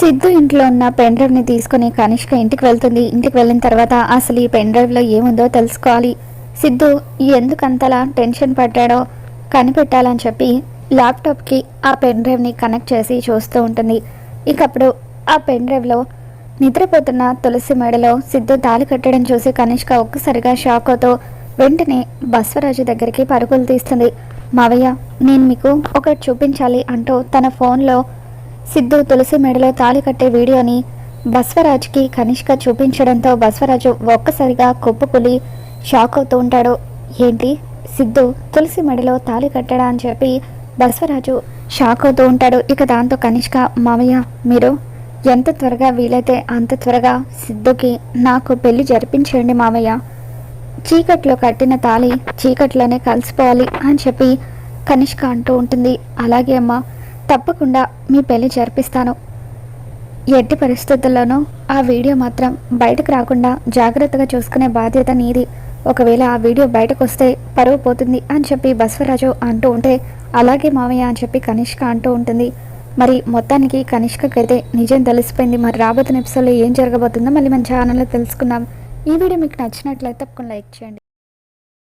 సిద్ధు ఇంట్లో ఉన్న పెన్ డ్రైవ్ని తీసుకుని కనిష్క ఇంటికి వెళ్తుంది. ఇంటికి వెళ్ళిన తర్వాత అసలు ఈ పెన్ డ్రైవ్లో ఏముందో తెలుసుకోవాలి. సిద్ధు ఎందుకంతలా టెన్షన్ పడ్డాడో కనిపెట్టాలని చెప్పి ల్యాప్టాప్కి ఆ పెన్ డ్రైవ్ని కనెక్ట్ చేసి చూస్తూ ఉంటుంది. ఇకప్పుడు ఆ పెన్ డ్రైవ్లో నిద్రపోతున్న తులసి మెడలో సిద్ధు తాళి కట్టడం చూసి కనిష్క ఒక్కసారిగా షాక్ అవుతూ వెంటనే బస్వరాజు దగ్గరికి పరుగులు తీస్తుంది. మావయ్య నేను మీకు ఒకటి చూపించాలి అంటూ తన ఫోన్లో సిద్ధు తులసి మెడలో తాళి కట్టే వీడియోని బస్వరాజ్కి కనిష్క చూపించడంతో బస్వరాజు ఒక్కసారిగా కుప్పకులి షాక్ అవుతూ ఉంటాడు. ఏంటి? సిద్ధు తులసి మెడలో తాళి కట్టడా అని చెప్పి బస్వరాజు షాక్ అవుతూ ఉంటాడు. ఇక దాంతో కనిష్క మామయ్య మీరు ఎంత త్వరగా వీలైతే అంత త్వరగా సిద్ధుకి నాకు పెళ్ళి జరిపించండి మామయ్య. చీకట్లో కట్టిన తాళి చీకట్లోనే కలిసిపోవాలి అని చెప్పి కనిష్క అంటూ ఉంటుంది. అలాగే అమ్మా తప్పకుండా మీ పెళ్ళి జరిపిస్తాను. ఎట్టి పరిస్థితుల్లోనూ ఆ వీడియో మాత్రం బయటకు రాకుండా జాగ్రత్తగా చూసుకునే బాధ్యత నీది. ఒకవేళ ఆ వీడియో బయటకు వస్తే పరువు పోతుంది అని చెప్పి బస్వరాజు అంటూ ఉంటే అలాగే మావయ్య అని చెప్పి కనిష్క అంటూ ఉంటుంది. మరి మొత్తానికి కనిష్కకైతే నిజం తెలిసిపోయింది. మరి రాబోతున్న ఎపిసోడ్లో ఏం జరగబోతుందో మళ్ళీ మన ఛానల్లో తెలుసుకుందాం. ఈ వీడియో మీకు నచ్చినట్లయితే తప్పకుండా లైక్ చేయండి.